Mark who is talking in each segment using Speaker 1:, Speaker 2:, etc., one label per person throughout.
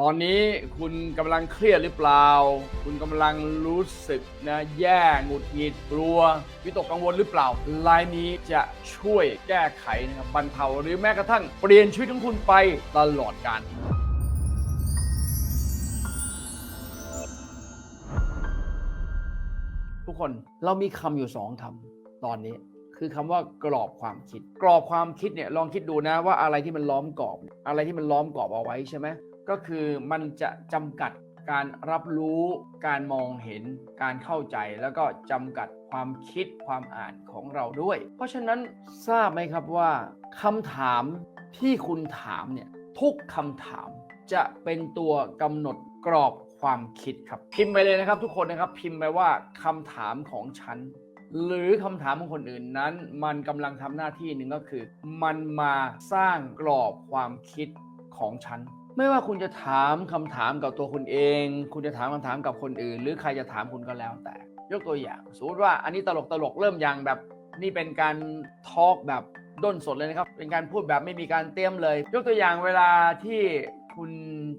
Speaker 1: ตอนนี้คุณกำลังเครียดหรือเปล่า คุณกำลังรู้สึกนะแย่หงุดหงิดกลัว วิตกกังวลหรือเปล่าไลน์นี้จะช่วยแก้ไขนะครับบรรเทาหรือแม้กระทั่งเปลี่ยนชีวิตของคุณไปตลอดกาลทุกคนเรามีคำอยู่สองคำตอนนี้คือคำว่ากรอบความคิด กรอบความคิดเนี่ยลองคิดดูนะว่าอะไรที่มันล้อมกรอบ อะไรที่มันล้อมกรอบเอาไว้ใช่ไหม ก็คือมันจะจำกัดการรับรู้การมองเห็นการเข้าใจแล้วก็จำกัดความคิดความอ่านของเราด้วย เพราะฉะนั้นทราบไหมครับว่าคำถามที่คุณถามเนี่ยทุกคำถามจะเป็นตัวกำหนดกรอบความคิดครับ พิมพ์ไปเลยนะครับ ทุกคนนะครับพิมพ์ไปว่าคำถามของฉันหรือคำถามของคนอื่นนั้น มันกำลังทำหน้าที่หนึ่งก็คือ มันมาสร้างกรอบความคิดของฉัน ไม่ว่าคุณจะถามคำถามกับตัวคุณเอง คุณจะถามคำถามกับคนอื่น หรือใครจะถามคุณก็แล้วแต่ ยกตัวอย่างสมมติว่าอันนี้ตลกตลกเริ่มอย่างแบบ นี่เป็นการทอล์กแบบด้นสดเลยนะครับ เป็นการพูดแบบไม่มีการเตรียมเลย ยกตัวอย่างเวลาที่คุณ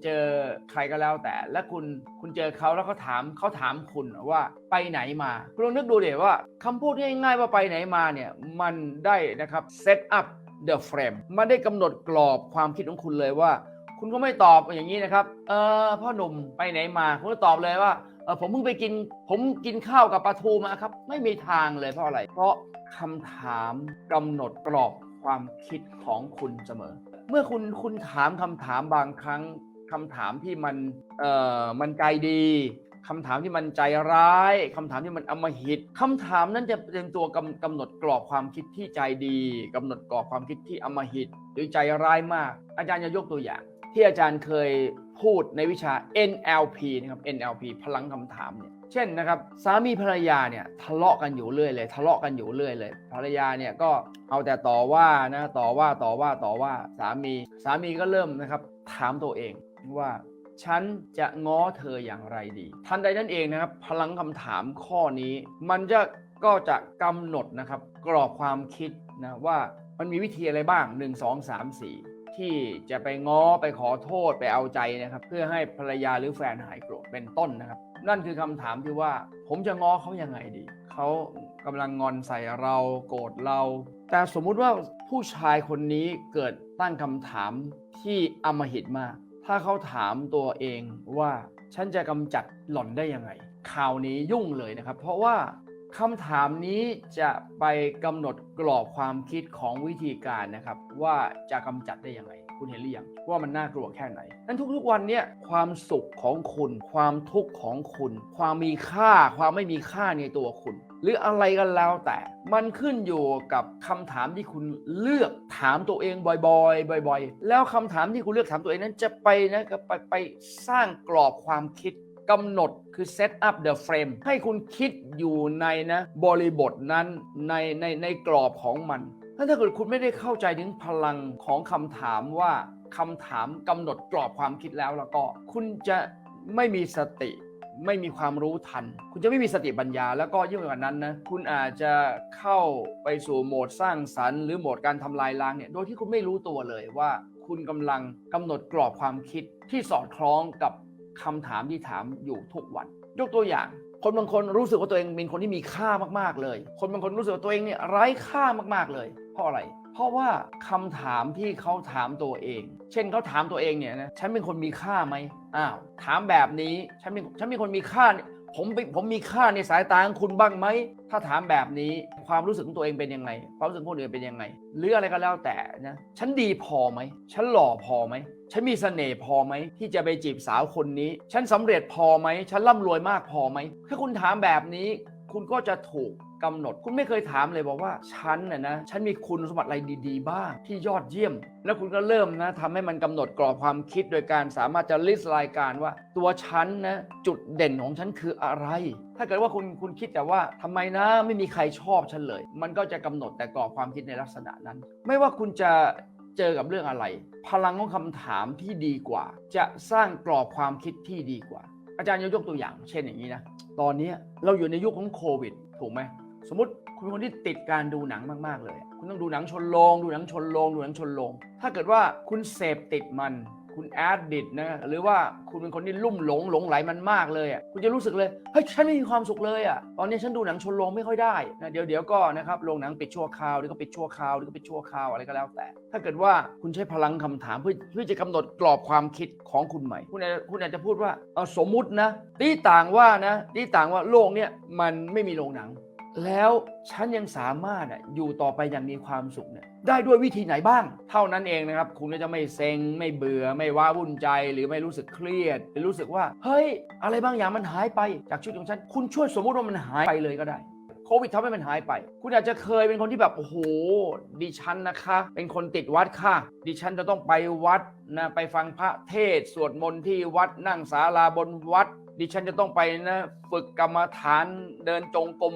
Speaker 1: เจอใครก็แล้วแต่ และคุณคุณเจอเขาแล้วเขาถามเขาถามคุณว่าไปไหนมา คุณลองนึกดูเดี๋ยวว่าคำพูดง่ายๆว่าไปไหนมาเนี่ยมันได้นะครับ set up the frame มันได้กำหนดกรอบความคิดของคุณเลยว่า คุณก็ไม่ตอบอย่างนี้นะครับ เออพ่อหนุ่มไปไหนมาคุณก็ตอบเลยว่าเออผมเพิ่งไปกิน ผมกินข้าวกับปลาทูมาครับ ไม่มีทางเลยเพราะอะไร เพราะคำถามกำหนดกรอบความคิดของคุณเสมอ เมื่อคุณคุณถามคำถามบางครั้งคำถามที่มันเอ่อมันใจดีคำถามที่มันใจร้ายคำถามที่มันอมหิตคำถามนั้นจะเป็นตัวกำกำหนดกรอบความคิดที่ใจดีกำหนดกรอบความคิดที่อมหิต หรือใจร้ายมาก อาจารย์จะยกตัวอย่าง ที่อาจารย์เคยพูดในวิชา NLP นะครับ NLP พลังคำถามเนี่ยเช่นนะครับสามีภรรยาเนี่ยทะเลาะกันอยู่เรื่อยเลย ทะเลาะกันอยู่เรื่อยเลย ภรรยาเนี่ยก็เอาแต่ต่อว่านะต่อว่าต่อว่าต่อว่าสามี สามีก็เริ่มนะครับถามตัวเองว่าฉันจะง้อเธออย่างไรดี ทันใดนั้นเองนะครับ พลังคำถามข้อนี้ มันจะก็จะกำหนดนะครับ กรอบความคิดนะว่ามันมีวิธีอะไรบ้าง 1 2 3 4 ที่จะไปง้อไปขอโทษไปเอาใจนะครับ เพื่อให้ภรรยาหรือแฟนหายโกรธเป็นต้นนะครับ นั่นคือคำถามที่ว่า ผมจะง้อเขายังไงดีเขากำลังงอนใส่เราโกรธเรา แต่สมมุติว่าผู้ชายคนนี้เกิดตั้งคำถามที่อมหิตมาก ถ้าเขาถามตัวเองว่าฉันจะกำจัดหล่อนได้ยังไงข่าวนี้ยุ่งเลยนะครับ เพราะว่า คำถามนี้จะไปกำหนดกรอบความคิดของวิธีการนะครับ ว่าจะกำจัดได้ยังไง คุณเห็นหรือยังว่ามันน่ากลัวแค่ไหนนั้นทุกๆวันเนี่ยความสุขของคุณ ความทุกข์ของคุณ ความมีค่า ความไม่มีค่าในตัวคุณ หรืออะไรกันแล้วแต่ มันขึ้นอยู่กับคำถามที่คุณเลือกถามตัวเองบ่อยๆ บ่อย ๆ แล้วคำถามที่คุณเลือกถามตัวเองนั้นจะไปนะก็ไปไปสร้างกรอบความคิด กำหนดคือ set up the frame ให้คุณคิดอยู่ในนะบริบทนั้นในในในกรอบของมันถ้าเกิดคุณไม่ได้เข้าใจถึงพลังของคำถามว่าคำถามกำหนดกรอบความคิดแล้วแล้วก็ คุณจะไม่มีสติ ไม่มีความรู้ทัน คุณจะไม่มีสติปัญญา แล้วก็ยิ่งกว่านั้นนะคุณอาจจะเข้าไปสู่โหมดสร้างสรรค์หรือโหมดการทำลายล้างเนี่ยโดยที่คุณไม่รู้ตัวเลยว่า คุณกำลังกำหนดกรอบความคิดที่สอดคล้องกับ คำถามที่ถามอยู่ทุกวัน ยกตัวอย่าง คนบางคนรู้สึกว่าตัวเองเป็นคนที่มีค่ามากๆเลย คนบางคนรู้สึกว่าตัวเองเนี่ยไร้ค่ามากๆเลย เพราะอะไร เพราะว่าคำถามที่เขาถามตัวเอง เช่นเขาถามตัวเองเนี่ยนะฉันเป็นคนมีค่าไหมอ้าวถามแบบนี้ฉันเป็นฉันเป็นคนมีค่าผมผมมีค่าในสายตาของคุณบ้างไหม ถ้าถามแบบนี้ความรู้สึกของตัวเองเป็นยังไง ความรู้สึกคนอื่นเป็นยังไง หรืออะไรก็แล้วแต่นะ ฉันดีพอไหม ฉันหล่อพอไหม ฉันมีเสน่ห์พอไหม ที่จะไปจีบสาวคนนี้ ฉันสำเร็จพอไหม ฉันร่ำรวยมากพอไหมถ้าคุณถามแบบนี้ คุณก็จะถูกกำหนด คุณไม่เคยถามเลยบอกว่า ฉันน่ะนะ ฉันมีคุณสมบัติอะไรดี ๆ บ้าง ที่ยอดเยี่ยม แล้วคุณก็เริ่มนะทำให้มันกำหนดกรอบความคิดโดยการสามารถจะลิสต์รายการว่า ตัวฉันนะจุดเด่นของฉันคืออะไร ถ้าเกิดว่าคุณคุณคิดแต่ว่าทำไมนะไม่มีใครชอบฉันเลย มันก็จะกำหนดแต่กรอบความคิดในลักษณะนั้น ไม่ว่าคุณจะเจอกับเรื่องอะไร พลังของคำถามที่ดีกว่า จะสร้างกรอบความคิดที่ดีกว่า อาจารย์ยกตัวอย่าง เช่นอย่างนี้นะ ตอนนี้เราอยู่ในยุคของโควิด ถูกไหม สมมติคุณเป็นคนที่ติดการดูหนังมาก ๆ เลย คุณต้องดูหนังชนโรงดูหนังชนโรงดูหนังชนโรงถ้าเกิดว่าคุณเสพติดมัน คุณแอดดิตนะหรือว่าคุณเป็นคนที่ลุ่มหลงหลงไหลมันมากเลยอะคุณจะรู้สึกเลยเฮ้ยฉันไม่มีความสุขเลยอะตอนนี้ฉันดูหนังชนโรงไม่ค่อยได้นะเดี๋ยวเดี๋ยวก็นะครับโรงหนังปิดชั่วคราวเดี๋ยวก็ปิดชั่วคราวเดี๋ยวก็ปิดชั่วคราวอะไรก็แล้วแต่ ถ้าเกิดว่าคุณใช้พลังคำถามเพื่อเพื่อจะกำหนดกรอบความคิดของคุณใหม่ คุณอาจคุณอาจจะพูดว่าเอาสมมุตินะตีต่างว่านะตีต่างว่าโลกเนี่ยมันไม่มีโรงหนัง แล้วฉันยังสามารถอยู่ต่อไปอย่างมีความสุขเนี่ยได้ด้วยวิธีไหนบ้าง เท่านั้นเองนะครับ คุณก็จะไม่เซ็ง ไม่เบื่อ ไม่ว้าวุ่นใจ หรือไม่รู้สึกเครียด หรือรู้สึกว่า เฮ้ย อะไรบางอย่างมันหายไปจากชีวิตของฉัน คุณช่วยสมมุติว่ามันหายไปเลยก็ได้โควิดทำให้มันหายไป คุณอาจจะเคยเป็นคนที่แบบ โอ้โห ดิฉันนะคะ เป็นคนติดวัดค่ะ ดิฉันจะต้องไปวัดนะ ไปฟังพระเทศ สวดมนต์ที่วัด นั่งศาลาบนวัด ดิฉันจะต้องไปนะ ฝึกกรรมฐาน เดินจงกรม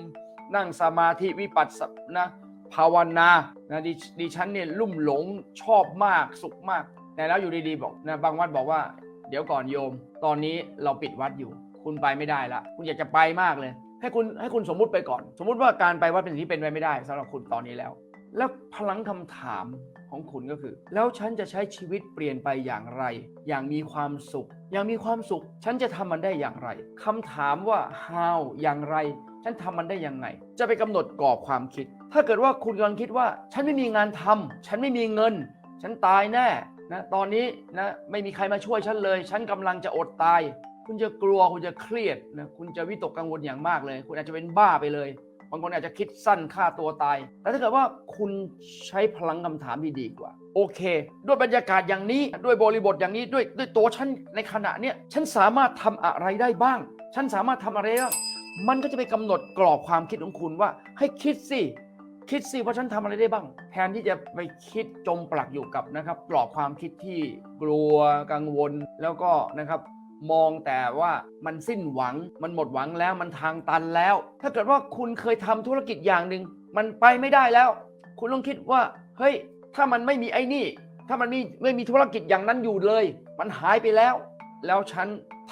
Speaker 1: นั่งสมาธิวิปัสสนะภาวนานะดิดิฉันเนี่ยลุ่มหลงชอบมากสุขมาก แต่แล้วอยู่ดีๆบอกนะบางวัดบอกว่า เดี๋ยวก่อนโยม ตอนนี้เราปิดวัดอยู่ คุณไปไม่ได้ละคุณอยากจะไปมากเลย ให้คุณให้คุณสมมุติไปก่อน สมมุติว่าการไปวัดเป็นสิ่งที่เป็นไปไม่ได้สำหรับคุณตอนนี้แล้ว แล้วพลังคำถามของคุณก็คือ แล้วฉันจะใช้ชีวิตเปลี่ยนไปอย่างไร อย่างมีความสุข อย่างมีความสุข ฉันจะทำมันได้อย่างไรคำถามว่า how อย่างไร ฉันทำมันได้ยังไง จะไปกำหนดกรอบความคิด ถ้าเกิดว่าคุณกำลังคิดว่า ฉันไม่มีงานทำฉันไม่มีเงิน ฉันตายแน่นะตอนนี้นะไม่มีใครมาช่วยฉันเลย ฉันกำลังจะอดตาย คุณจะกลัวคุณจะเครียดนะคุณจะวิตกกังวลอย่างมากเลย คุณอาจจะเป็นบ้าไปเลย บางคนอาจจะคิดสั้นฆ่าตัวตาย แต่ถ้าเกิดว่าคุณใช้พลังคำถามที่ดีกว่า โอเค ด้วยบรรยากาศอย่างนี้ ด้วยบริบทอย่างนี้ ด้วยด้วยตัวฉันในขณะเนี้ยฉันสามารถทำอะไรได้บ้าง ฉันสามารถทำอะไรได้มันก็จะไปกำหนดกรอบความคิดของคุณว่า ให้คิดสิคิดสิว่าฉันทำอะไรได้บ้าง แทนที่จะไปคิดจมปลักอยู่กับนะครับกรอบความคิดที่กลัวกังวลแล้วก็นะครับ มองแต่ว่ามันสิ้นหวัง มันหมดหวังแล้วมันทางตันแล้ว ถ้าเกิดว่าคุณเคยทำธุรกิจอย่างหนึ่งมันไปไม่ได้แล้ว คุณต้องคิดว่า เฮ้ย ถ้ามันไม่มีไอ้นี่ ถ้ามันมีไม่มีธุรกิจอย่างนั้นอยู่เลย มันหายไปแล้ว แล้วฉัน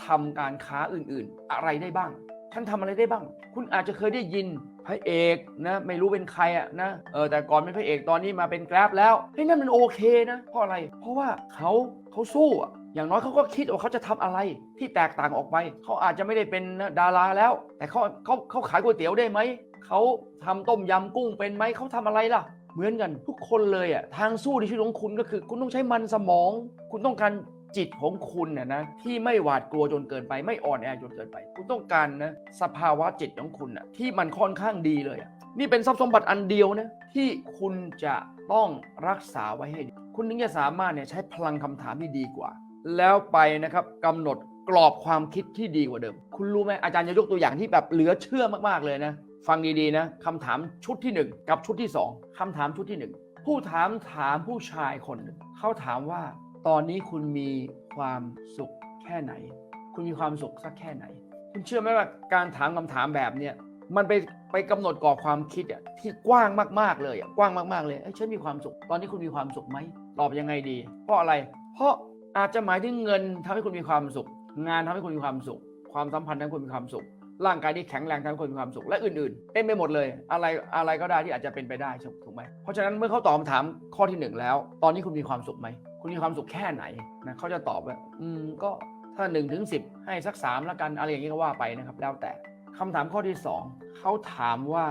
Speaker 1: ทำการค้าอื่นๆ อะไรได้บ้าง ฉันทำอะไรได้บ้าง คุณอาจจะเคยได้ยินพระเอกนะไม่รู้เป็นใครอะนะเออแต่ก่อนเป็นพระเอกตอนนี้มาเป็นแกร็บแล้วเฮ้ยนั่นมันโอเคนะเพราะอะไร เพราะว่าเขาเขาสู้อะ อย่างน้อยเขาก็คิดว่าเขาจะทำอะไรที่แตกต่างออกไป เขาอาจจะไม่ได้เป็นดาราแล้ว แต่เขาเขาเขาขายก๋วยเตี๋ยวได้ไหม เขาทำต้มยำกุ้งเป็นไหม เขาทำอะไรล่ะ เหมือนกันทุกคนเลยอะ ทางสู้ในชีวิตของคุณก็คือ คุณต้องใช้มันสมอง คุณต้องการจิตของคุณน่ะนะที่ไม่หวาดกลัวจนเกินไป ไม่อ่อนแอจนเกินไป คุณต้องการนะสภาวะจิตของคุณน่ะที่มันค่อนข้างดีเลยอะนี่เป็นทรัพย์สมบัติอันเดียวนะที่คุณจะต้องรักษาไว้ให้ดี คุณถึงจะสามารถเนี่ยใช้พลังคำถามที่ดีกว่า แล้วไปนะครับกำหนดกรอบความคิดที่ดีกว่าเดิม คุณรู้ไหมอาจารย์จะยกตัวอย่างที่แบบเหลือเชื่อมากๆเลยนะ ฟังดีๆนะคำถามชุดที่ 1 กับชุดที่ 2คำถามชุดที่ 1 ผู้ถามถามผู้ชายคนหนึ่งเขาถามว่า ตอนนี้คุณมีความสุขแค่ไหน คุณมีความสุขสักแค่ไหน คุณเชื่อไหมว่าการถามคำถามแบบเนี้ยมันไปไปกำหนดกรอบความคิดอะที่กว้างมากๆเลยอะกว้างมากๆเลยเอ้ยฉันมีความสุข ตอนนี้คุณมีความสุขไหมตอบยังไงดี เพราะอะไร เพราะ อาจจะหมายถึงเงินทำให้คุณมีความสุข งานทำให้คุณมีความสุข ความสัมพันธ์ทำให้คุณมีความสุข ร่างกายที่แข็งแรงทำให้คุณมีความสุข และอื่นๆ เต็มไปหมดเลย อะไรอะไรก็ได้ที่อาจจะเป็นไปได้ถูกไหมเพราะฉะนั้นเมื่อเขาตอบคำถามข้อที่หนึ่งแล้ว ตอนนี้คุณมีความสุขไหมคุณมีความสุขแค่ไหนนะเขาจะตอบว่าอืมก็ถ้า1นถึงสิให้สัก3แล้วกันอะไรอย่างนี้ก็ว่าไปนะครับ แล้วแต่คำถามข้อที่ 2เขาถามว่า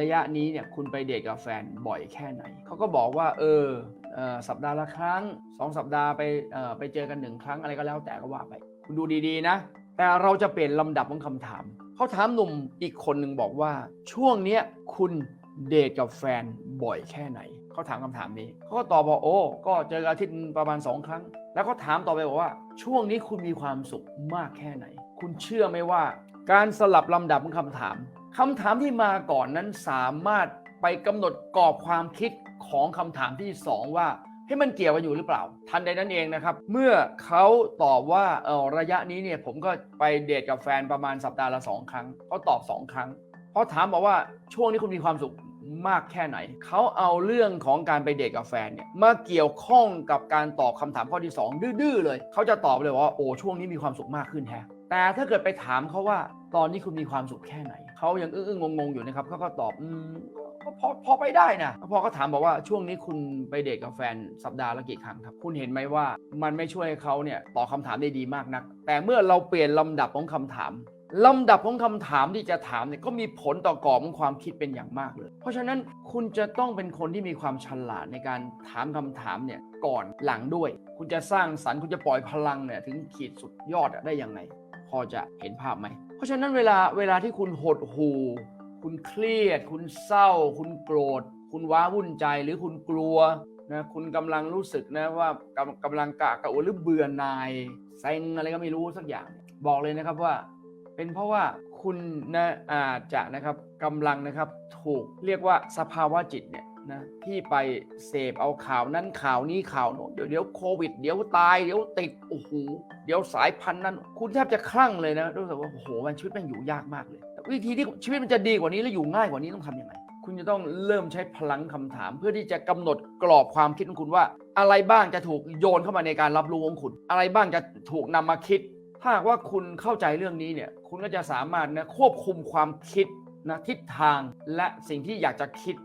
Speaker 1: ระยะนี้เนี่ยคุณไปเดทกับแฟนบ่อยแค่ไหนเขาก็บอกว่า เออ สัปดาห์ละครั้ง2สัปดาห์ไปไปเจอกันหนึ่งครั้งอะไรก็แล้วแต่ก็ว่าไป คุณดูดีๆนะ แต่เราจะเปลี่ยนลำดับของคำถามเขาถามหนุ่มอีกคนหนึ่งบอกว่าช่วงเนี้ยคุณเดทกับแฟนบ่อยแค่ไหนเขาถามคำถามนี้เขาก็ตอบว่าโอ้ก็เจอกันอาทิตย์ประมาณ 2 ครั้ง แล้วเขาถามต่อไปบอกว่า ช่วงนี้คุณมีความสุขมากแค่ไหน คุณเชื่อไหมว่า การสลับลำดับของคำถามคำถามที่มาก่อนนั้นสามารถไปกำหนดกรอบความคิด ของคำถามที่สองว่าให้มันเกี่ยวกันอยู่หรือเปล่า ทันใดนั้นเองนะครับ เมื่อเขาตอบว่าเออระยะนี้เนี่ยผมก็ไปเดทกับแฟนประมาณสัปดาห์ละสองครั้งเขาตอบสองครั้งพอถามบอกว่าช่วงนี้คุณมีความสุขมากแค่ไหน เขาเอาเรื่องของการไปเดทกับแฟนเนี่ยมาเกี่ยวข้องกับการตอบคำถามข้อที่ 2 ดื้อๆเลย เขาจะตอบเลยว่าโอ้ช่วงนี้มีความสุขมากขึ้นแฮะแต่ถ้าเกิดไปถามเขาว่าตอนนี้คุณมีความสุขแค่ไหน เขายังอึ้งๆงงๆอยู่นะครับเขาก็ตอบอืม ก็พอพอไปได้นะพอเขาถามบอกว่าช่วงนี้คุณไปเดทกับแฟนสัปดาห์ละกี่ครั้งครับ คุณเห็นไหมว่ามันไม่ช่วยเขาเนี่ยตอบคาถามได้ดีมากนัก แต่เมื่อเราเปลี่ยนลำดับของคำถามลำดับของคำถามที่จะถามเนี่ยก็มีผลต่อกรอบของความคิดเป็นอย่างมากเลย เพราะฉะนั้นคุณจะต้องเป็นคนที่มีความฉลาดในการถามคำถามเนี่ยก่อนหลังด้วย คุณจะสร้างสรรค์คุณจะปล่อยพลังเนี่ยถึงขีดสุดยอดได้ยังไง พอจะเห็นภาพไหม เพราะฉะนั้นเวลาเวลาที่คุณหดหู คุณเครียด คุณเศร้า คุณโกรธ คุณว้าวุ่นใจหรือคุณกลัวนะคุณกำลังรู้สึกนะว่ากำกำลังกะกระอวนหรือเบื่อหน่ายเซ็งอะไรก็ไม่รู้สักอย่าง บอกเลยนะครับว่า เป็นเพราะว่าคุณนะอาจจะนะครับกำลังนะครับถูกเรียกว่าสภาวะจิตเนี่ยนะที่ไปเสพเอาข่าวนั้นข่าวนี้ข่าวโน้นเดี๋ยวเดี๋ยวโควิด เดี๋ยวตายเดี๋ยวติดโอ้โหเดี๋ยวสายพันธุ์นั้น คุณแทบจะคลั่งเลยนะรู้สึกว่าโอ้โหมันชีวิตมันอยู่ยากมากเลย วิธีที่ชีวิตมันจะดีกว่านี้และอยู่ง่ายกว่านี้ต้องทำยังไง คุณจะต้องเริ่มใช้พลังคำถาม เพื่อที่จะกำหนดกรอบความคิดของคุณว่า อะไรบ้างจะถูกโยนเข้ามาในการรับรู้ของคุณ อะไรบ้างจะถูกนำมาคิด ถ้าว่าคุณเข้าใจเรื่องนี้เนี่ย คุณก็จะสามารถนะควบคุมความคิดนะทิศทางและสิ่งที่อยากจะคิด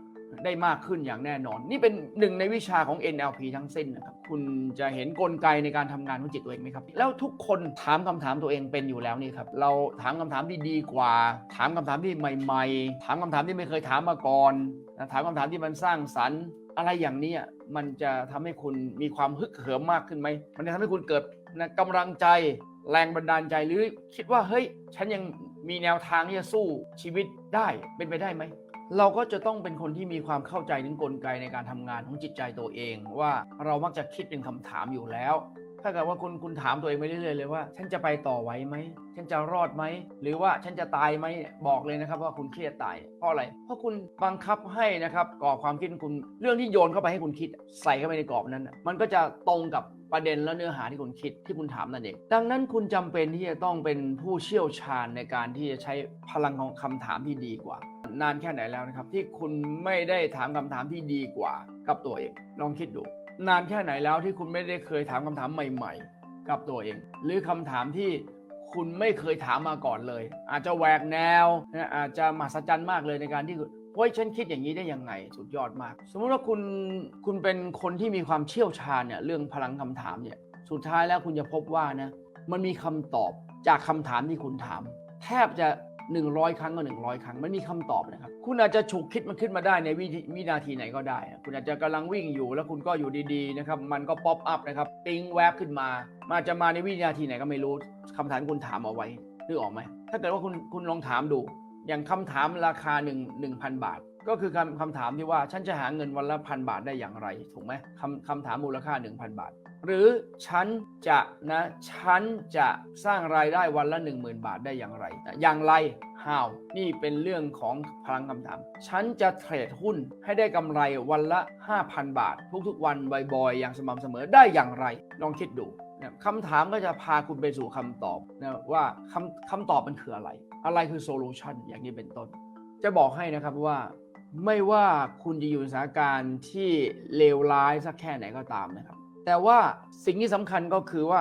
Speaker 1: ได้มากขึ้นอย่างแน่นอน นี่เป็นหนึ่งในวิชาของ NLP ทั้งสิ้นนะครับ คุณจะเห็นกลไกในการทำงานของจิตตัวเองไหมครับ แล้วทุกคนถามคำถามตัวเองเป็นอยู่แล้วนี่ครับ เราถามคำถามที่ดีกว่า ถามคำถามที่ใหม่ ๆ ถามคำถามที่ไม่เคยถามมาก่อนถามคำถามที่มันสร้างสรรค์อะไรอย่างนี้มันจะทำให้คุณมีความฮึกเหิมมากขึ้นไหม มันจะทำให้คุณเกิดนะกำลังใจแรงบันดาลใจหรือคิดว่าเฮ้ย ฉันยังมีแนวทางที่จะสู้ชีวิตได้เป็นไปได้ไหม เราก็จะต้องเป็นคนที่มีความเข้าใจถึงกลไกในการทำงานของจิตใจตัวเอง ว่าเรามักจะคิดเป็นคำถามอยู่แล้ว ถ้าเกิดว่าคุณคุณถามตัวเองไปเรื่อยๆเลยว่า ฉันจะไปต่อไหวไหมฉันจะรอดไหมหรือว่าฉันจะตายไหมบอกเลยนะครับว่าคุณเครียดตายเพราะอะไร เพราะคุณบังคับให้นะครับกรอบความคิดของคุณเรื่องที่โยนเข้าไปให้คุณคิด ใส่เข้าไปในกรอบนั้น มันก็จะตรงกับประเด็นและเนื้อหาที่คุณคิดที่คุณถามนั่นเอง ดังนั้นคุณจำเป็นที่จะต้องเป็นผู้เชี่ยวชาญในการที่จะใช้พลังของคำถามที่ดีกว่า นานแค่ไหนแล้วนะครับ ที่คุณไม่ได้ถามคำถามที่ดีกว่ากับตัวเอง ลองคิดดู นานแค่ไหนแล้วที่คุณไม่ได้เคยถามคำถามใหม่ ๆ กับตัวเอง หรือคำถามที่คุณไม่เคยถามมาก่อนเลย อาจจะแหวกแนวนะอาจจะมหัศจรรย์มากเลยในการที่เฮ้ยฉันคิดอย่างนี้ได้ยังไงสุดยอดมาก สมมุติว่าคุณคุณเป็นคนที่มีความเชี่ยวชาญเนี่ยเรื่องพลังคำถามเนี่ยสุดท้ายแล้วคุณจะพบว่านะมันมีคำตอบจากคำถามที่คุณถาม แทบจะ 100 ครั้งก็ 100 ครั้งมันมีคำตอบนะครับ คุณอาจจะฉุกคิดมันขึ้นมาได้ในวิธีวินาทีไหนก็ได้ คุณอาจจะกำลังวิ่งอยู่แล้วคุณก็อยู่ดีๆนะครับมันก็ป๊อปอัพนะครับปิ้งแวบขึ้นมามันอาจจะมาในวินาทีไหนก็ไม่รู้คำถามคุณถามเอาไว้นึกออกไหมถ้าเกิดว่าคุณคุณลองถามดู อย่างคำถามราคา1 1,000 บาท ก็คือคำคำถามที่ว่าฉันจะหาเงินวันละพันบาทได้อย่างไรถูกไหมคำคำถามมูลค่า 1,000 บาท หรือฉันจะนะฉันจะสร้างรายได้วันละ 10,000 บาทได้อย่างไร อย่างไร how นี่เป็นเรื่องของพลังคำถาม ฉันจะเทรดหุ้นให้ได้กำไรวันละ 5,000 บาท ทุกๆ วันบ่อยๆอย่างสม่ำเสมอได้อย่างไร ลองคิดดูนะคำถามก็จะพาคุณไปสู่คำตอบนะว่าคำคำตอบมันคืออะไร อะไรคือโซลูชันอย่างนี้เป็นต้น จะบอกให้นะครับว่า ไม่ว่าคุณจะอยู่ในสถานการณ์ที่เลวร้ายสักแค่ไหนก็ตามนะครับ แต่ว่าสิ่งที่สำคัญก็คือว่า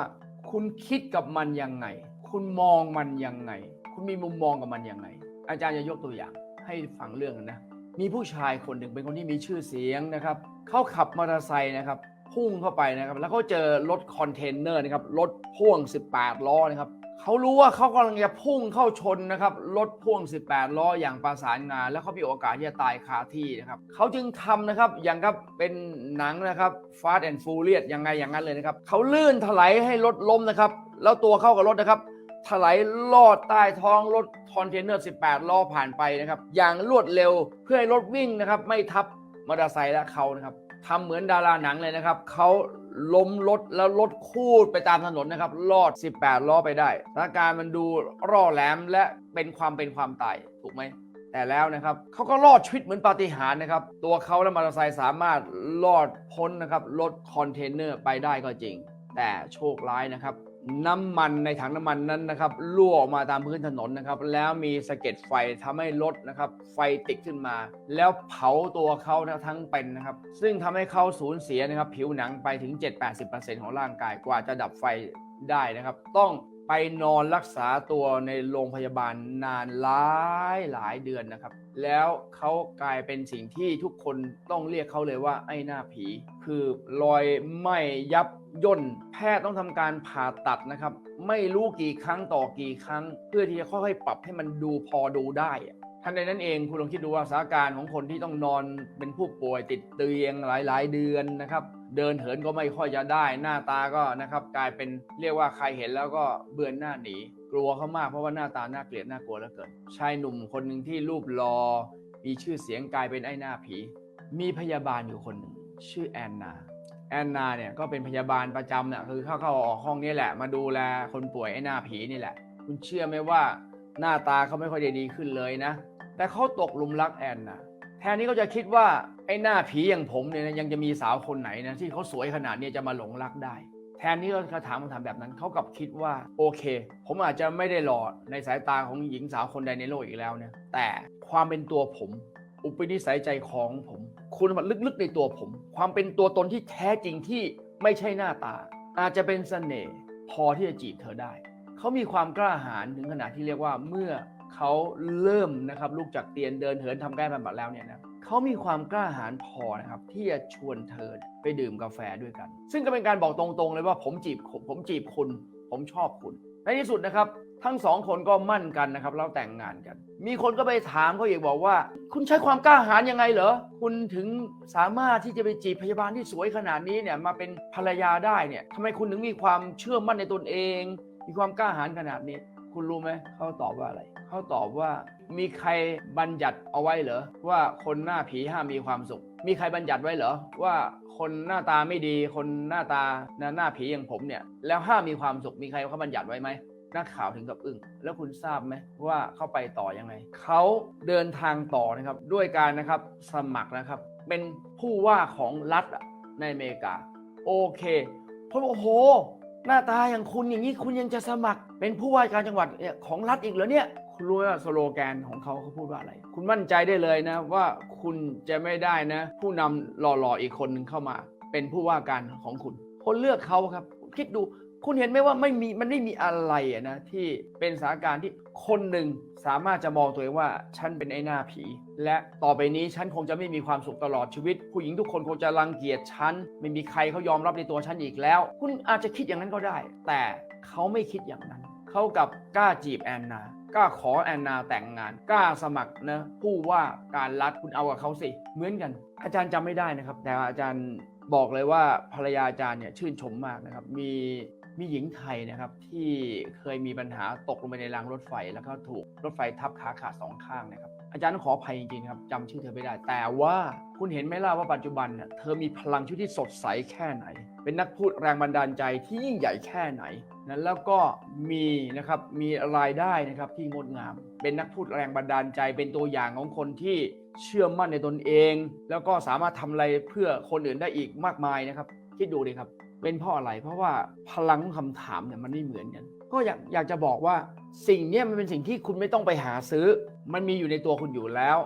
Speaker 1: คุณคิดกับมันยังไง คุณมองมันยังไง คุณมีมุมมองกับมันยังไง อาจารย์จะยกตัวอย่างให้ฟังเรื่องนะ มีผู้ชายคนหนึ่งเป็นคนที่มีชื่อเสียงนะครับ เขาขับมอเตอร์ไซค์นะครับ พุ่งเข้าไปนะครับ แล้วเขาเจอรถคอนเทนเนอร์นะครับ รถพ่วง 18 ล้อนะครับ เขารู้ว่าเขากำลังจะพุ่งเข้าชนนะครับรถพ่วง 18 ล้ออย่างประสานงาน แล้วเขามีโอกาสที่จะตายคาที่นะครับเขาจึงทำนะครับอย่างครับเป็นหนังนะครับ Fast and Furious ยังไงอย่างนั้นเลยนะครับเขาลื่นถลายให้รถล้มนะครับ แล้วตัวเข้ากับรถนะครับถลายลอดใต้ท้องรถคอนเทนเนอร์ 18 ล้อผ่านไปนะครับ อย่างรวดเร็วเพื่อให้รถวิ่งนะครับ ไม่ทับมอเตอร์ไซค์และเขานะครับทำเหมือนดาราหนังเลยนะครับเขา ล้มรถแล้วรถคูดไปตามถนนนะครับรอด 18 ล้อไปได้สถานการณ์มันดูร่อแหลมและเป็นความเป็นความตายถูกไหมแต่แล้วนะครับเขาก็รอดชีวิตเหมือนปาฏิหาริย์นะครับ ตัวเขาและมอเตอร์ไซค์สามารถรอดพ้นนะครับรถคอนเทนเนอร์ไปได้ก็จริง แต่โชคร้ายนะครับ น้ำมันในถังน้ำมันนั้นนะครับรั่วออกมาตามพื้นถนนนะครับ แล้วมีสะเก็ดไฟทำให้รถนะครับ ไฟติดขึ้นมา แล้วเผาตัวเขานะทั้งเป็นนะครับ ซึ่งทำให้เขาสูญเสียนะครับ ผิวหนังไปถึง 7-80%ของร่างกายกว่าจะดับไฟได้นะครับ ต้องไปนอนรักษาตัวในโรงพยาบาลนานหลายหลายเดือนนะครับ แล้วเขากลายเป็นสิ่งที่ทุกคนต้องเรียกเขาเลยว่าไอ้หน้าผี คือรอยไหม้ยับ ย่นแพทย์ต้องทำการผ่าตัดนะครับ ไม่รู้กี่ครั้งต่อกี่ครั้ง เพื่อที่จะค่อยๆปรับให้มันดูพอดูได้ท่านในนั้นเองคุณลองคิดดูว่าสถานการณ์ของคนที่ต้องนอนเป็นผู้ป่วยติดเตียงหลาย ๆ เดือนนะครับ เดินเหินก็ไม่ค่อยจะได้ หน้าตาก็นะครับ กลายเป็นเรียกว่าใครเห็นแล้วก็เบือนหน้าหนี กลัวเขามากเพราะว่าหน้าตาน่าเกลียดน่ากลัวเหลือเกินชายหนุ่มคนหนึ่งที่รูปรอมีชื่อเสียงกลายเป็นไอ้หน้าผี มีพยาบาลอยู่คนหนึ่งชื่อแอนนา แอนนาเนี่ยก็เป็นพยาบาลประจำเนี่ยคือเข้าเข้าออกห้องนี่แหละ มาดูแลคนป่วยไอ้หน้าผีนี่แหละ คุณเชื่อไหมว่าหน้าตาเขาไม่ค่อยด้ดีขึ้นเลยนะ แต่เขาตกหลุมรักแอนนะแทนที่เขาจะคิดว่าไอ้หน้าผีอย่างผมเนี่ยนะยังจะมีสาวคนไหนนะที่เขาสวยขนาดนี้จะมาหลงรักได้ แทนที่เขาถามคำถามแบบนั้นเขากลับคิดว่าโอเค ผมอาจจะไม่ได้หล่อในสายตาของหญิงสาวคนใดในโลกอีกแล้วเนี่ยแต่ความเป็นตัวผม อุปนิสัยใจของผม คุณสมบัติลึกๆในตัวผม ความเป็นตัวตนที่แท้จริงที่ไม่ใช่หน้าตา อาจจะเป็นเสน่ห์พอที่จะจีบเธอได้ เขามีความกล้าหาญถึงขนาดที่เรียกว่าเมื่อเขาเริ่มนะครับลุกจากเตียงเดินเหินทำแก้บำบัดแล้วเนี่ยนะเขามีความกล้าหาญพอนะครับที่จะชวนเธอไปดื่มกาแฟด้วยกัน ซึ่งก็เป็นการบอกตรงๆเลยว่าผมจีบผมจีบคุณ ผมชอบคุณในที่สุดนะครับ ทั้งสองคนก็มั่นกันนะครับแล้วแต่งงานกัน มีคนก็ไปถามเขาอีกบอกว่า คุณใช้ความกล้าหาญยังไงเหรอ คุณถึงสามารถที่จะไปจีบพยาบาลที่สวยขนาดนี้เนี่ยมาเป็นภรรยาได้เนี่ยทำไมคุณถึงมีความเชื่อมั่นในตนเอง มีความกล้าหาญขนาดนี้ คุณรู้ไหมเขาตอบว่าอะไรเขาตอบว่ามีใครบัญญัติเอาไว้เหรอว่าคนหน้าผีห้ามมีความสุข มีใครบัญญัติไว้เหรอว่าคนหน้าตาไม่ดี คนหน้าตาหน้าหน้าผีอย่างผมเนี่ยแล้วห้ามมีความสุขมีใครเขาบัญญัติไว้ไหม นักข่าวถึงกับอึ้งแล้วคุณทราบไหมว่าเข้าไปต่อยังไงเขาเดินทางต่อนะครับด้วยการนะครับสมัครนะครับ เป็นผู้ว่าของรัฐในอเมริกา โอเคผมบอกโอ้โห หน้าตาอย่างคุณอย่างนี้คุณยังจะสมัคร เป็นผู้ว่าการจังหวัดเนี่ยของรัฐอีกเหรอเนี่ยคุณรู้ไหมว่าสโลแกนของเขาเขาพูดว่าอะไร คุณมั่นใจได้เลยนะว่าคุณจะไม่ได้นะ ผู้นำหล่อๆอีกคนหนึ่งเข้ามา เป็นผู้ว่าการของคุณคนเลือกเขาครับ คิดดู คุณเห็นไหมว่าไม่มีมันไม่มีอะไรนะที่เป็นสถานการณ์ที่คนหนึ่งสามารถจะมองตัวเองว่าฉันเป็นไอ้หน้าผี และต่อไปนี้ฉันคงจะไม่มีความสุขตลอดชีวิต ผู้หญิงทุกคนคงจะรังเกียจฉันไม่มีใครเขายอมรับในตัวฉันอีกแล้ว คุณอาจจะคิดอย่างนั้นก็ได้ แต่เขาไม่คิดอย่างนั้นเขากลับกล้าจีบแอนนากล้าขอแอนนาแต่งงานกล้าสมัครนะผู้ว่าการรัฐคุณเอากับเขาสิ เหมือนกัน อาจารย์จำไม่ได้นะครับ แต่อาจารย์บอกเลยว่าภรรยาอาจารย์เนี่ยชื่นชมมากนะครับ มี มีหญิงไทยนะครับที่เคยมีปัญหาตกลงไปในรางรถไฟ แล้วก็ถูกรถไฟทับขาขาดสองข้างนะครับอาจารย์ต้องขออภัยจริงๆครับจำชื่อเธอไม่ได้ แต่ว่าคุณเห็นไหมล่ะว่าปัจจุบันเนี่ยเธอมีพลังชีวิตที่สดใสแค่ไหน เป็นนักพูดแรงบันดาลใจที่ยิ่งใหญ่แค่ไหนนะแล้วก็มีนะครับมีรายได้นะครับที่งดงาม เป็นนักพูดแรงบันดาลใจ เป็นตัวอย่างของคนที่เชื่อมั่นในตนเอง แล้วก็สามารถทำอะไรเพื่อคนอื่นได้อีกมากมายนะครับคิดดูดิครับ เป็นเพราะอะไร เพราะว่าพลังของคำถามเนี่ยมันไม่เหมือนกัน ก็อยากอยากจะบอกว่าสิ่งนี้มันเป็นสิ่งที่คุณไม่ต้องไปหาซื้อ มันมีอยู่ในตัวคุณอยู่แล้ว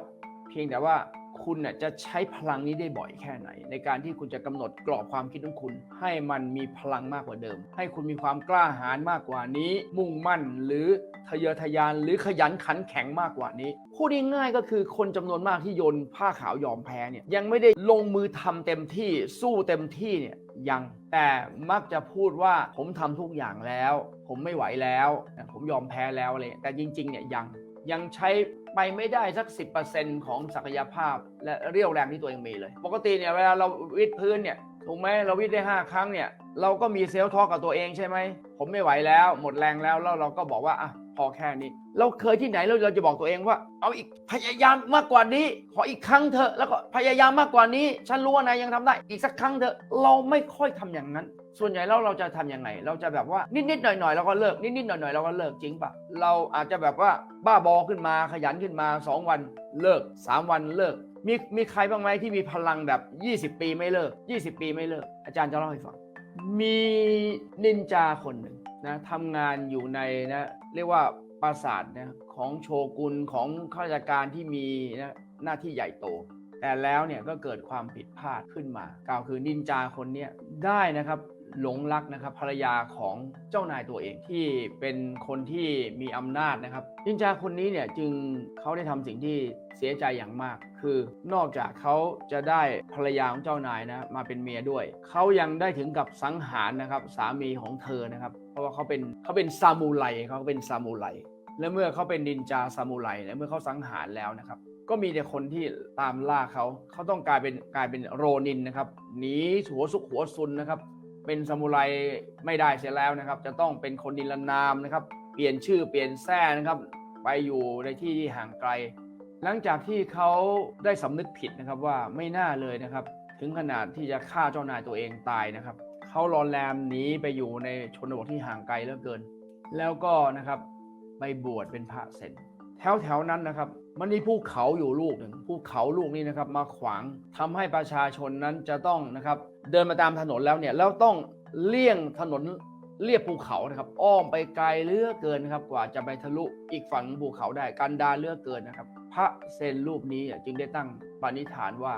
Speaker 1: เพียงแต่ว่าคุณน่ะจะใช้พลังนี้ได้บ่อยแค่ไหน ในการที่คุณจะกำหนดกรอบความคิดของคุณ ให้มันมีพลังมากกว่าเดิม ให้คุณมีความกล้าหาญมากกว่านี้ มุ่งมั่นหรือทะเยอทะยานหรือขยันขันแข็งมากกว่านี้พูดง่ายๆก็คือคนจำนวนมากที่โยนผ้าขาวยอมแพ้เนี่ยยังไม่ได้ลงมือทำเต็มที่สู้เต็มที่เนี่ย ยังแต่มักจะพูดว่าผมทำทุกอย่างแล้ว ผมไม่ไหวแล้ว ผมยอมแพ้แล้วอะไรแต่จริงๆเนี่ยยังยังใช้ไปไม่ได้สัก 10%ของศักยภาพและเรี่ยวแรงที่ตัวเองมีเลย ปกติเนี่ยเวลาเราวิดพื้นเนี่ยถูกไหมเราวิดได้ 5 ครั้งเนี่ยเราก็มีเซลล์ทอกกับตัวเองใช่ไหม ผมไม่ไหวแล้ว หมดแรงแล้วแล้วเราก็บอกว่าอะพอแค่นี้ เราเคยที่ไหนเราเราจะบอกตัวเองว่า เอาอีกพยายามมากกว่านี้ ขออีกครั้งเถอะแล้วก็พยายามมากกว่านี้ ฉันรู้ว่านายยังทำได้ อีกสักครั้งเถอะเราไม่ค่อยทำอย่างนั้น ส่วนใหญ่แล้วเราจะทำยังไง เราจะแบบว่านิดๆหน่อยๆเราก็เลิกนิดๆหน่อยๆเราก็เลิกจริงปะเราอาจจะแบบว่าบ้าบอขึ้นมาขยันขึ้นมา 2 วันเลิก 3 วันเลิกมีมีใครบ้างไหมที่มีพลังแบบ 20 ปีไม่เลิก 20 ปีไม่เลิก อาจารย์จะเล่าให้ฟัง มีนินจาคนหนึ่งนะทำงานอยู่ในนะ เรียกว่าปราสาทนะของโชกุนของข้าราชการที่มีนะหน้าที่ใหญ่โต แต่แล้วเนี่ยก็เกิดความผิดพลาดขึ้นมา กล่าวคือนินจาคนเนี้ยได้นะครับ หลงรักนะครับภรรยาของเจ้านายตัวเองที่เป็นคนที่มีอำนาจนะครับนินจาคนนี้เนี่ยจึงเขาได้ทำสิ่งที่เสียใจอย่างมาก คือนอกจากเขาจะได้ภรรยาของเจ้านายนะมาเป็นเมียด้วย เขายังได้ถึงกับสังหารนะครับสามีของเธอนะครับ เพราะว่าเขาเป็นเขาเป็นซามูไรเขาเป็นซามูไรและเมื่อเขาเป็นนินจาซามูไรและเมื่อเขาสังหารแล้วนะครับก็มีแต่คนที่ตามล่าเขา เขาต้องกลายเป็นกลายเป็นโรนินนะครับ หนีหัวสุกหัวซุนนะครับ เป็นซามูไรไม่ได้เสียแล้วนะครับ จะต้องเป็นคนนิรนามนะครับ เปลี่ยนชื่อเปลี่ยนแท้นะครับ ไปอยู่ในที่ที่ห่างไกล หลังจากที่เขาได้สำนึกผิดนะครับว่าไม่น่าเลยนะครับ ถึงขนาดที่จะฆ่าเจ้านายตัวเองตายนะครับเขารอนแรมหนีไปอยู่ในชนบทที่ห่างไกลเหลือเกิน แล้วก็นะครับไปบวชเป็นพระเซนแถวแถวๆนั้นนะครับมันมีภูเขาอยู่ลูกหนึ่งภูเขาลูกนี้นะครับมาขวางทำให้ประชาชนนั้นจะต้องนะครับเดินมาตามถนนแล้วเนี่ยแล้วต้องเลี่ยงถนนเลียบภูเขานะครับ อ้อมไปไกลเลือเกินนะครับ กว่าจะไปทะลุอีกฝั่งภูเขาได้กันดาเลือเกินนะครับ พระเซนรูปนี้จึงได้ตั้งปณิธานว่า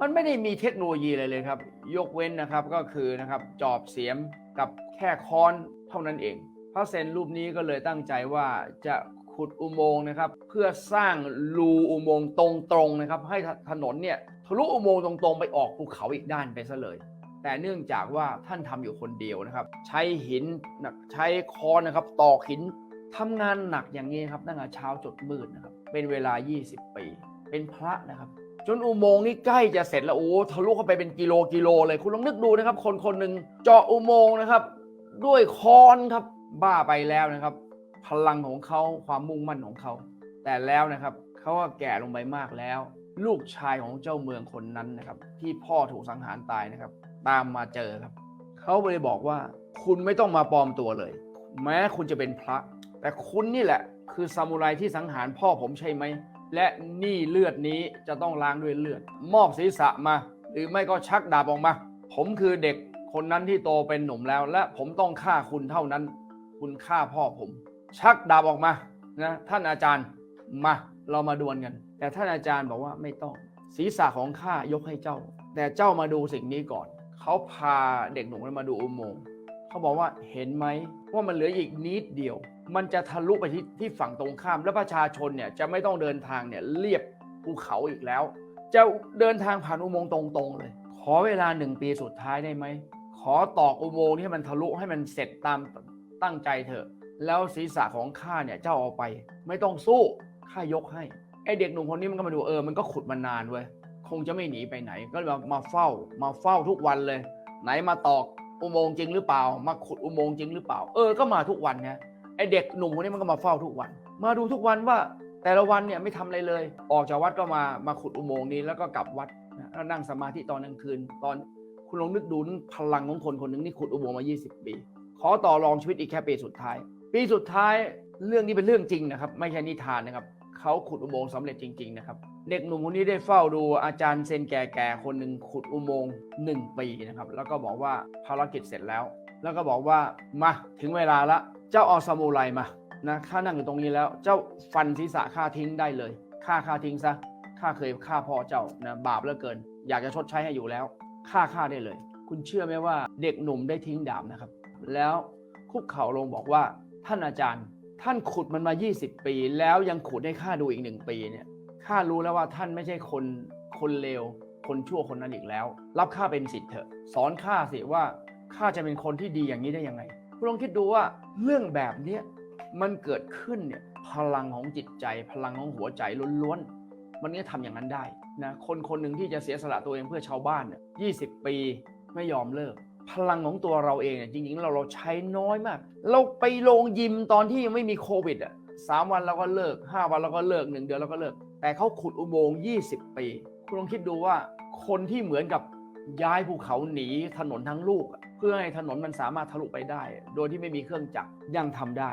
Speaker 1: มันไม่ได้มีเทคโนโลยีอะไรเลยครับ ยกเว้นนะครับก็คือนะครับจอบเสียมกับแค่ค้อนเท่านั้นเอง พระเซนรูปนี้ก็เลยตั้งใจว่าจะ ขุดอุโมงค์นะครับ เพื่อสร้างรูอุโมงค์ตรงๆนะครับ ให้ถนนเนี่ยทะลุอุโมงค์ตรงๆ ไปออกภูเขาอีกด้านไปซะเลย แต่เนื่องจากว่าท่านทำอยู่คนเดียวนะครับ ใช้หินใช้ค้อนนะครับตอกหินทำงานหนักอย่างนี้ครับตั้งแต่เช้าจดมืดนะครับเป็นเวลา 20 ปี เป็นพระนะครับ จนอุโมงค์นี่ใกล้จะเสร็จแล้วโอ้ทะลุเข้าไปเป็นกิโลกิโลเลยคุณลองนึกดูนะครับ คนคนหนึ่งเจาะอุโมงค์นะครับ ด้วยคอนครับบ้าไปแล้วนะครับ พลังของเขาความมุ่งมั่นของเขา แต่แล้วนะครับเขาก็แก่ลงไปมากแล้ว ลูกชายของเจ้าเมืองคนนั้นนะครับ ที่พ่อถูกสังหารตายนะครับ ตามมาเจอครับเขาเลยบอกว่า คุณไม่ต้องมาปลอมตัวเลย แม้คุณจะเป็นพระ แต่คุณนี่แหละ คือซามูไรที่สังหารพ่อผมใช่ไหมและนี่เลือดนี้จะต้องล้างด้วยเลือด มอบศีรษะมา หรือไม่ก็ชักดาบออกมา ผมคือเด็กคนนั้นที่โตเป็นหนุ่มแล้ว และผมต้องฆ่าคุณเท่านั้น คุณฆ่าพ่อผม ชักดาบออกมานะท่านอาจารย์มาเรามาดวลกัน แต่ท่านอาจารย์บอกว่าไม่ต้อง ศีรษะของข้ายกให้เจ้า แต่เจ้ามาดูสิ่งนี้ก่อน เขาพาเด็กหนุ่มนั้นมาดูอุโมงค์เขาบอกว่าเห็นไหมว่ามันเหลืออีกนิดเดียว มันจะทะลุไปที่ที่ฝั่งตรงข้าม แล้วประชาชนเนี่ยจะไม่ต้องเดินทางเนี่ยเรียบภูเขาอีกแล้ว จะเดินทางผ่านอุโมงค์ตรงๆเลย ขอเวลาหนึ่งปีสุดท้ายได้ไหมขอตอกอุโมงค์ที่ให้มันทะลุให้มันเสร็จตามตั้งใจเถอะ แล้วศีรษะของข้าเนี่ยเจ้าเอาไป ไม่ต้องสู้ข้ายกให้ไอเด็กหนุ่มคนนี้มันก็มาดูเออมันก็ขุดมานานเว้ยคงจะไม่หนีไปไหน ก็เลยมามาเฝ้า มาเฝ้าทุกวันเลย ไหนมาตอกอุโมงค์จริงหรือเปล่า มาขุดอุโมงค์จริงหรือเปล่า เออก็มาทุกวันเนี่ยไอเด็กหนุ่มคนนี้มันก็มาเฝ้าทุกวัน มาดูทุกวันว่าแต่ละวันเนี่ยไม่ทำอะไรเลย ออกจากวัดก็มามาขุดอุโมงค์นี้แล้วก็กลับวัดแล้วนั่งสมาธิตอนกลางคืน ตอนคุณลองนึกดูนพลังของคนคนหนึ่งนี่ขุดอุโมงค์มา 20 ปี ขอต่อรองชีวิตอีกแค่ปีสุดท้าย ปีสุดท้ายเรื่องนี้เป็นเรื่องจริงนะครับ ไม่ใช่นิทานนะครับเขาขุดอุโมงค์สำเร็จจริง ๆ นะครับ เด็กหนุ่มคนนี้ได้เฝ้าดูอาจารย์เซนแก่ๆคนหนึ่งขุดอุโมงค์หนึ่งปีนะครับ แล้วก็บอกว่าภารกิจเสร็จแล้ว แล้วก็บอกว่ามาถึงเวลาละเจ้าเอาซามูไรมานะข้านั่งอยู่ตรงนี้แล้ว เจ้าฟันศีรษะข้าทิ้งได้เลยฆ่าข้าทิ้งซะข้าเคยฆ่าพ่อเจ้านะบาปเหลือเกิน อยากจะชดใช้ให้อยู่แล้วฆ่าข้าได้เลย คุณเชื่อไหมว่าเด็กหนุ่มได้ทิ้งดาบนะครับ แล้วคุกเข่าลงบอกว่า ท่านอาจารย์ ท่านขุดมันมา 20 ปี แล้วยังขุดให้ข้าดูอีกหนึ่งปีเนี่ยข้ารู้แล้วว่าท่านไม่ใช่คนคนเลวคนชั่วคนนั้นอีกแล้ว รับข้าเป็นสิทธิ์เถอะ สอนข้าสิว่าข้าจะเป็นคนที่ดีอย่างนี้ได้ยังไงคุณลองคิดดูว่าเรื่องแบบเนี้ยมันเกิดขึ้นเนี่ยพลังของจิตใจ พลังของหัวใจล้วนๆมันก็ทำอย่างนั้นได้นะคนคนหนึ่งที่จะเสียสละตัวเองเพื่อชาวบ้านเนี่ยยีปี ไม่ยอมเลิก พลังของตัวเราเองเนี่ยจริงๆเราเราใช้น้อยมาก เราไปลงยิมตอนที่ยังไม่มีโควิดอะสามวันเราก็เลิก5วันเราก็เลิกหนึ่งเดือนเราก็เลิก แต่เขาขุดอุโมงค์20 ปี คุณลองคิดดูว่าคนที่เหมือนกับย้ายภูเขาหนีถนนทั้งลูก เพื่อให้ถนนมันสามารถทะลุไปได้ โดยที่ไม่มีเครื่องจักรยังทำได้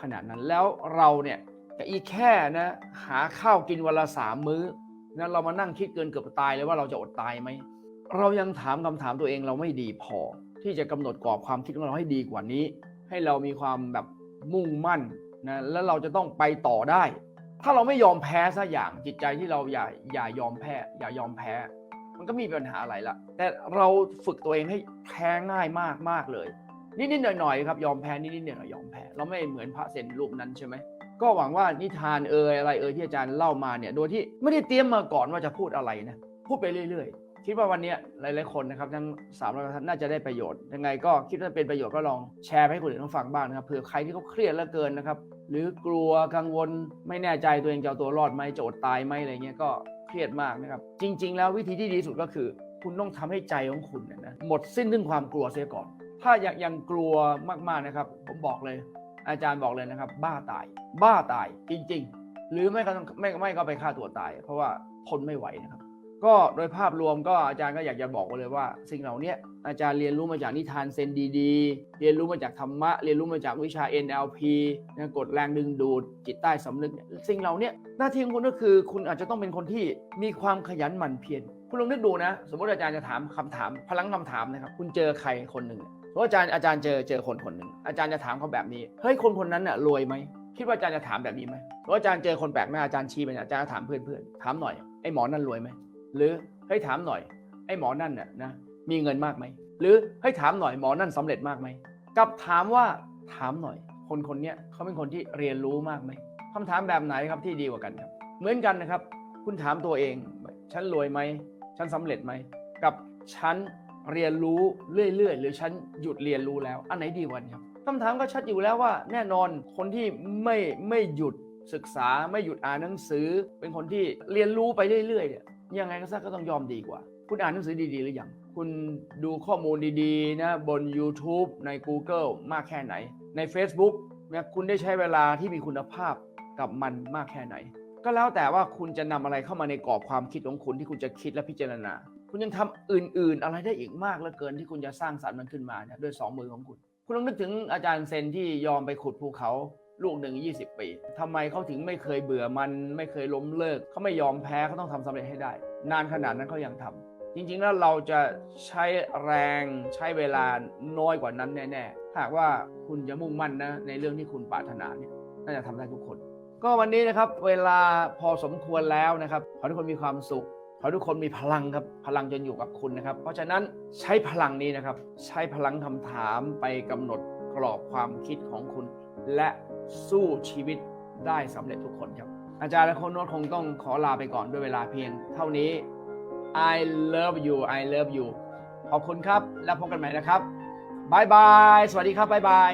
Speaker 1: ขนาดนั้นแล้วเราเนี่ยกับอีแค่นะหาข้าวกินวันละสามมื้อนะเรามานั่งคิดเกินเกือบตายเลยว่าเราจะอดตายไหม เรายังถามคำถามตัวเองเราไม่ดีพอ ที่จะกำหนดกรอบความคิดของเราให้ดีกว่านี้ ให้เรามีความแบบมุ่งมั่นนะแล้วเราจะต้องไปต่อได้ ถ้าเราไม่ยอมแพ้สักอย่างจิตใจที่เราอย่าอย่ายอมแพ้ อย่ายอมแพ้ มันก็มีปัญหาอะไรละแต่เราฝึกตัวเองให้แพ้ง่ายมากมากเลย นิดๆหน่อยๆครับยอมแพ้นิดๆหน่อยๆยอมแพ้เราไม่เหมือนพระเซนรูปนั้นใช่ไหมก็หวังว่านิทานเอ่ยอะไรเอ่ยที่อาจารย์เล่ามาเนี่ยโดยที่ไม่ได้เตรียมมาก่อนว่าจะพูดอะไรนะพูดไปเรื่อย ๆ คิดว่าวันนี้หลายๆคนนะครับทั้งสามร้อยท่านน่าจะได้ประโยชน์ยังไงก็คิดว่าเป็นประโยชน์ก็ลองแชร์ให้คนอื่นฟังบ้างนะครับเผื่อใครที่เขาเครียดเหลือเกินนะครับหรือกลัวกังวลไม่แน่ใจตัวเองจะเอาตัวรอดไหมจะอดตายไหมอะไรเงี้ยก็เครียดมากนะครับจริง ๆ แล้ววิธีที่ดีสุดก็คือ คุณต้องทำให้ใจของคุณเนี่ยนะหมดสิ้นเรื่องความกลัวเสียก่อน ถ้ายังยังกลัวมากๆนะครับ ผมบอกเลย อาจารย์บอกเลยนะครับ บ้าตาย บ้าตายจริง ๆ หรือไม่ก็ไม่ไม่ก็ไปฆ่าตัวตาย เพราะว่าทนไม่ไหวนะครับ ก็โดยภาพรวมก็อาจารย์ก็อยากจะบอกไว้เลยว่า สิ่งเหล่านี้อาจารย์เรียนรู้มาจากนิทานเซนดีๆ เรียนรู้มาจากธรรมะ เรียนรู้มาจากวิชา NLP นะกฎแรงดึงดูด จิตใต้สำนึกสิ่งเหล่านี้หน้าที่ของคุณก็คือ คุณอาจจะต้องเป็นคนที่มีความขยันหมั่นเพียรคุณลองนึกดูนะ สมมติอาจารย์จะถามคำถาม พลังคำถามนะครับ คุณเจอใครคนหนึ่งเนี่ยสมมติอาจารย์อาจารย์เจอเจอคนคนหนึ่งอาจารย์จะถามเขาแบบนี้เฮ้ยคนคนนั้นน่ะรวยไหมคิดว่าอาจารย์จะถามแบบนี้ไหมหรืออาจารย์เจอคนแปลกหน้าอาจารย์ชี้ไปอาจารย์ถามเพื่อนๆถามหน่อยไอ้หมอนั่นรวยไหม หรือให้ถามหน่อยไอ้หมอนั่นน่ะนะมีเงินมากไหมหรือให้ถามหน่อยหมอนั่นสำเร็จมากไหมกับถามว่าถามหน่อย คนคนนี้เขาเป็นคนที่เรียนรู้มากไหมคำถามแบบไหนครับที่ดีกว่ากันครับ เหมือนกันนะครับ คุณถามตัวเอง ฉันรวยไหมฉันสำเร็จไหมกับฉันเรียนรู้เรื่อยๆ หรือฉันหยุดเรียนรู้แล้ว อันไหนดีกว่าครับคำถามก็ชัดอยู่แล้วว่า แน่นอนคนที่ไม่ไม่หยุดศึกษาไม่หยุดอ่านหนังสือ เป็นคนที่เรียนรู้ไปเรื่อยๆเนี่ย ยังไงก็สักก็ต้องยอมดีกว่า คุณอ่านหนังสือดีๆ หรือยังคุณดูข้อมูลดีๆนะบน YouTube ใน Google มากแค่ไหน ใน Facebook นะคุณได้ใช้เวลาที่มีคุณภาพกับมันมากแค่ไหน ก็แล้วแต่ว่าคุณจะนำอะไรเข้ามาในกรอบความคิดของคุณที่คุณจะคิดและพิจารณา คุณยังทำอื่น ๆ อะไรได้อีกมากเหลือเกินที่คุณจะสร้างสรรค์มันขึ้นมาเนี่ยด้วยสองมือของคุณ คุณลองนึกถึงอาจารย์เซนที่ยอมไปขุดภูเขา ลูกหนึ่ง20 ปีทำไมเขาถึงไม่เคยเบื่อมันไม่เคยล้มเลิก เขาไม่ยอมแพ้เขาต้องทำสำเร็จให้ได้ นานขนาดนั้นเขายังทำจริงๆแล้วเราจะใช้แรงใช้เวลาน้อยกว่านั้นแน่ๆหากว่าคุณจะมุ่งมั่นนะในเรื่องที่คุณปรารถนาเนี่ยน่าจะทำได้ทุกคน ก็วันนี้นะครับเวลาพอสมควรแล้วนะครับขอทุกคนมีความสุขขอทุกคนมีพลังครับพลังจะอยู่กับคุณนะครับ เพราะฉะนั้นใช้พลังนี้นะครับ ใช้พลังคำถามไปกำหนดกรอบความคิดของคุณ และ สู้ชีวิตได้สำเร็จทุกคนครับ อาจารย์และโคนโนตคงต้องขอลาไปก่อนด้วยเวลาเพียงเท่านี้ I love you I love you ขอบคุณครับ แล้วพบกันใหม่นะครับบายบาย สวัสดีครับบายบาย